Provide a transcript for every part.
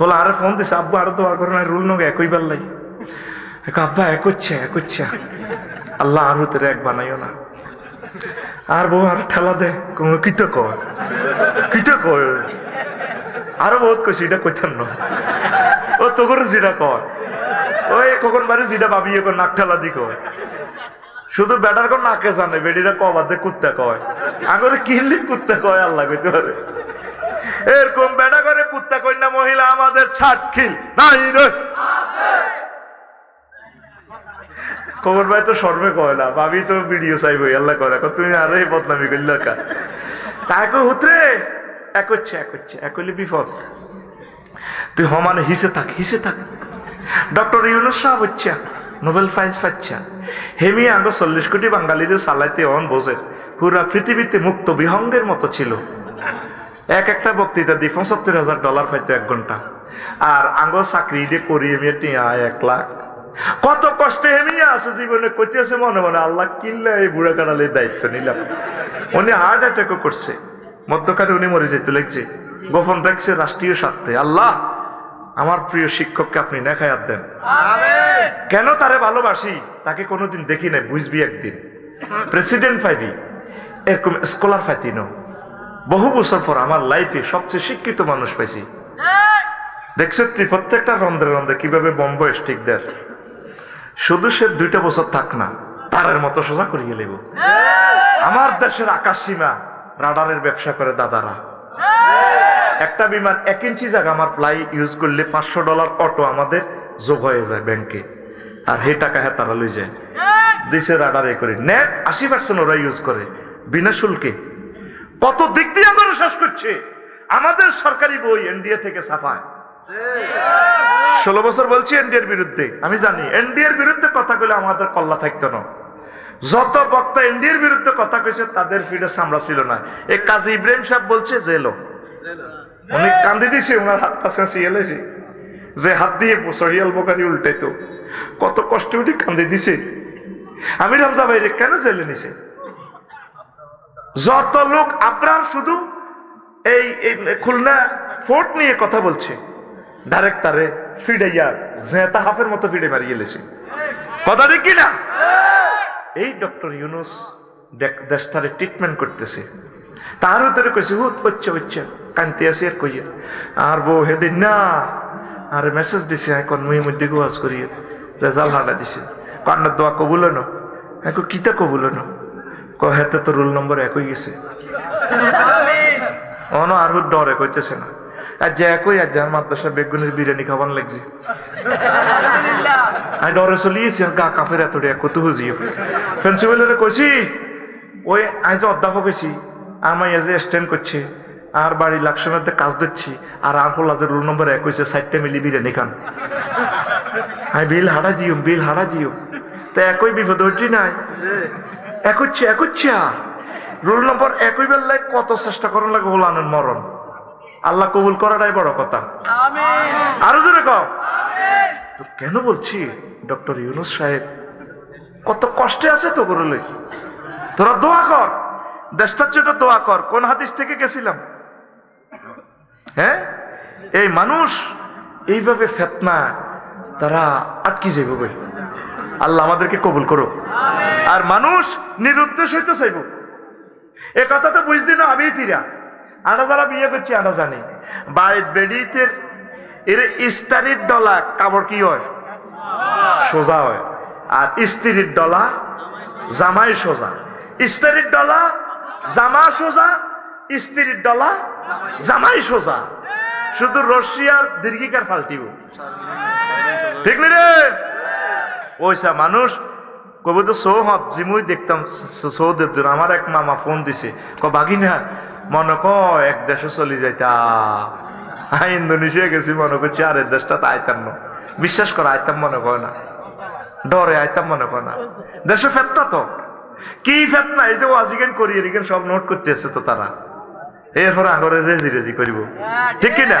হলো আরে ফোন দিছে, আব্বু আরও দোয়া করে না রুল নগে, একই এক আব্বা এক হচ্ছে এক হচ্ছে আল্লাহ আর হতে এক বানাইও না। আর বউ আর ঠেলা দে কিতে কয়? কিতে কয়? আরও বহুত কইছি, এটা কইতাম না। ও তো করে যেটা কয়। ওই কখন বাড়ি যেটা ভাবি, এখন নাক ঠেলা দি কয়। শুধু ব্যাটার কোন নাকে জানে বেডিরা কবাদে কুত্তা কয়। আগরে কিনলে কুত্তা কয়, আল্লাহ কইতে পারে। এরকম বেটা করে কুত্তা কন্যা মহিলা আমাদের ছাট খিল নাই রে। খবর ভাই তো সর্বে কয় না, ভাবি তো ভিডিও চাইব আল্লাহ করে এখন তুমি আরও বদনামি করলে কা? তাকে হুতরে এক হচ্ছে এক হচ্ছে, এক হইলে বিপদ। তুই হমানে হিসে থাক হিসে থাক। ডক্টর ইউনুস সাহেব হচ্ছে, নোবেল প্রাইজ পাচ্ছা। হেমি আগে চল্লিশ কোটি বাঙালির সালাইতে অন বসে। পুরা পৃথিবীতে মুক্ত বিহঙ্গের মতো ছিল। এক একটা বক্তৃতা দিয়ে পঁচাত্তর হাজার ডলার পাইতো এক ঘণ্টা। আর আঙ্গো চাকরি দিয়ে করি টিয়া এক লাখ। কত কষ্টে হেমিয়া আছে জীবনে কইতে আছে মনে মনে আল্লাহ কিনলে এই বুড়া কানালের দায়িত্ব নিলাম। উনি হার্ট অ্যাটাকও করছে। মধ্যকারে উনি মরে যেতে লাগছে। গোপন রাখছে রাষ্ট্রীয় স্বার্থে। আল্লাহ আমার প্রিয় শিক্ষককে আপনি নেখায়াত দেন। কেন তারে ভালোবাসি? তাকে কোনোদিন দেখি নাই বুঝবি একদিন। প্রেসিডেন্ট পাইবি। এরকম স্কলার পাইতি ন। বহু বছর পর আমার লাইফে সবচেয়ে শিক্ষিত মানুষ পাইছি। দেখছ তুই প্রত্যেকটা রন্ধে রন্ধে কীভাবে বম্ব স্টিক দেয়। শুধু সে দুইটা বছর থাক না, তারের মতো সোজা করিয়ে লেব। আমার দেশের আকাশ সীমা, রাডারের ব্যবসা করে দাদারা। একটা বিমান এক ইঞ্চি জায়গা আমার ফ্লাই ইউজ করলে পাঁচশো ডলার অটো আমাদের যোগ হয়ে যায় ব্যাংকে আর হে টাকা হ্যাঁ তারা লই যায়। দিছে রাডারে করে। নেট আশি পার্সেন্ট ওরা ইউজ করে। বিনা শুল্কে। কত দিক দিয়ে আমরা শেষ করছে। আমাদের সরকারি বই এনডিএ থেকে ছাপায়। ষোলো বছর বলছি এনডিএর বিরুদ্ধে, আমি জানি। এনডিএর বিরুদ্ধে কথা কইলে আমাদের কল্লা থাকতো না। যত বক্তা এনডিএর বিরুদ্ধে কথা কইছে, তাদের ফিডে সামলা ছিল না। এই কাজী ইব্রাহিম সাহেব বলছে জেলো উনি কান্দি দিছে, ওনার হাতটা চেঁচিয়ে এলেছে। যে হাত দিয়ে সহিয়াল বোকারি উল্টাইতো। কত কষ্ট উনি কান্দি দিছে। আমি রামজা ভাইরে কেন জেলে নিছে? যত লোক আপনার শুধু এই খুলনা ফোর্ট নিয়ে কথা বলছে, ডাইরেক্ট তারে ফিডাইয়া জেতা হাফের মতো ফিডে মারিয়ে এলেছে কথা ঠিক কিনা? এই ডক্টর ইউনুস দেশটারে ট্রিটমেন্ট করতেছে। তার ভিতরে কইছে, হুত হচ্ছে হচ্ছে কান্তি আসি আর কইয়া। আর বউ হেদিন, না। আর মেসেজ দিছে এখন মুই মধ্যে গোয়াজ করি রেজাল্ট হানা দিছে। কান্নার দোয়া কবুল ন এখন কিতা কবুল ন ক হেতে তো রোল নম্বর এক হয়ে গেছে। অন আর ডরে কইতেছে না। আর যে একই আর যার মাদ্রাসা বেগুনের বিরিয়ানি খাবার লাগছে। আমি ডরে চলিয়েছি আর গা কাফের এতটা কত হুজিও প্রিন্সিপালের কইছি ওই আজ অধ্যাপক হয়েছি আমার এজে স্ট্যান্ড করছে আর বাড়ি লাকসামের কাজ দিচ্ছি আর আর হল আজ রোল নম্বর এক হয়েছে সাইডটা মিলি বিরিয়ানি খান। আমি বিল হারা দিও বিল হারা দিও। তো একই বিপদ হচ্ছে নাই। এক হচ্ছে এক হচ্ছে রোল নম্বর একই বেলায় কত চেষ্টা করার লাগে ওলানের মরণ। আল্লাহ কবুল করাটাই বড় কথা। আরও জোরে কম তো কেন বলছি? ডক্টর ইউনুস সাহেব কত কষ্টে আছে তো করলে। তোরা দোয়া কর। দেশটার জন্য দোয়া কর। কোন হাদিস থেকে গেছিলাম? হ্যাঁ? এই মানুষ এইভাবে ফেতনা তারা আটকি যাইব বই আল্লাহ আমাদেরকে কবুল করুক। আর মানুষ নিরুদ্দেশ হইতে চাইব। এ কথা তো বুঝতে না আবি তিরা। আটা যারা বিয়ে করছি আটা জানি। বাড়ির বেডিতে এর ইস্তারির ডলা কাপড় কি হয়? সোজা হয়। আর স্ত্রীর ডলা জামাই সোজা। স্ত্রীর ডলা জামা সোজা স্ত্রীর ডলা জামাই সোজা। শুধু রশিয়ার দীর্ঘিকার পাল্টিব। ঠিক রে? ওইসা মানুষ কবে তো সৌহত জিমুই দেখতাম সৌদের জন্য আমার এক মামা ফোন দিছে। ক বাগি না মনে ক এক দেশে চলে যাইতা। হ্যাঁ ইন্দোনেশিয়া গেছি, মনে করছি আর এই দেশটা তো আইতাম না। বিশ্বাস কর, আইতাম মনে করে না। ডরে আইতাম মনে করে না। দেশে ফেতনা তো। কি ফেতনা? এই যে ওয়াজিগান করি, এদিকে সব নোট করতে এসে তো তারা। এরপরে আগরে রেজি রেজি করিব। ঠিক কিনা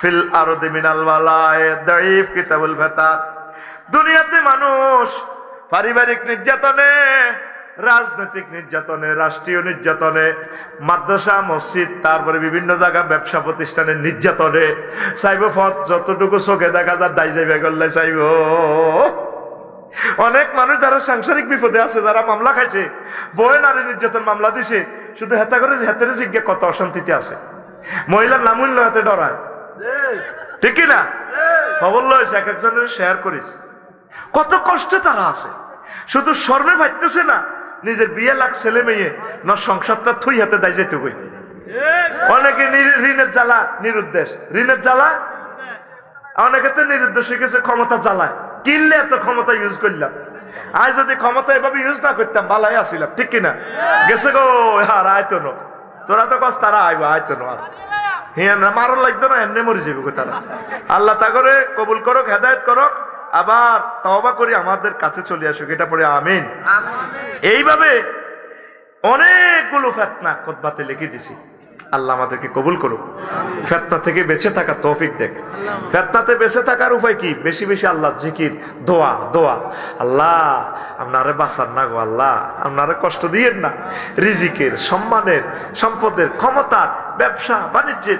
ফিল আর দুনিয়াতে মানুষ পারিবারিক নির্যাতনে, রাজনৈতিক নির্যাতনে, রাষ্ট্রীয় নির্যাতনে, মাদ্রাসা, মসজিদ, তারপরে বিভিন্ন জায়গা, ব্যবসা প্রতিষ্ঠানের নির্যাতনে চাইব ফত, যতটুকু চোখে দেখা যায়, দায় যাইবে করলে চাইব অনেক মানুষ যারা সাংসারিক বিপদে আছে, যারা মামলা খাইছে, বয়ে নারী নির্যাতন মামলা দিছে, শুধু হেতা করে হেতের জিজ্ঞে কত অশান্তিতে আছে। মহিলার নামূল্য হাতে ডরায়। ঠিক না? খবর লয়েছে এক একজনের শেয়ার করিস কত কষ্টে তারা আছে। শুধু শর্মে ভাবতেছে না, নিজের বিয়ে লাখ ছেলে মেয়ে, না সংসারটা থুই হাতে দায় যেতে হই অনেকে ঋণের জ্বালা, নিরুদ্দেশ। ঋণের জ্বালা? অনেকে তো নিরুদ্দেশ শিখেছে ক্ষমতা জ্বালায়। কিনলে এত ক্ষমতা ইউজ করলাম। আজ যদি ক্ষমতা এভাবে ইউজ না করতাম, বালাই আসিলাম। ঠিক কিনা? গেছে গো আর আয়তো নো তোরা তো কস তারা আইব আয়তো নো আর। হ্যাঁ মারণ লাগতো না এমনি মরে যাবে তারা আল্লাহ তা করে কবুল করক হেদায়ত করক আবার তবা করি আমাদের কাছে চলে আসুক এটা পরে আমিন। এইভাবে অনেকগুলো ফেতনা কোতবাতে লিখে দিছি। আল্লাহ আমাদেরকে কবুল করুক। ফেতনা থেকে বেঁচে থাকা তৌফিক দেখ। ফেতনাতে বেঁচে থাকার উপায় কি? বেশি বেশি আল্লাহ জিকির, দোয়া দোয়া। আল্লাহ, আপনারে বাঁচান না গো আল্লাহ। আপনারে কষ্ট দিয়েন না। রিজিকের, সম্মানের, সম্পদের, ক্ষমতার, ব্যবসা, বাণিজ্যের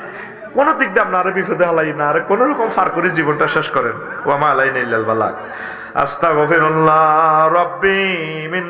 কোনো দিক দিয়ে আপনারা বিপদে হালাই না। আর কোনো রকম ফার করে জীবনটা শেষ করেন। ওয়ামা আলাই নিল্লাল বালাক আস্তাগফিরুল্লাহ রব্বি মিন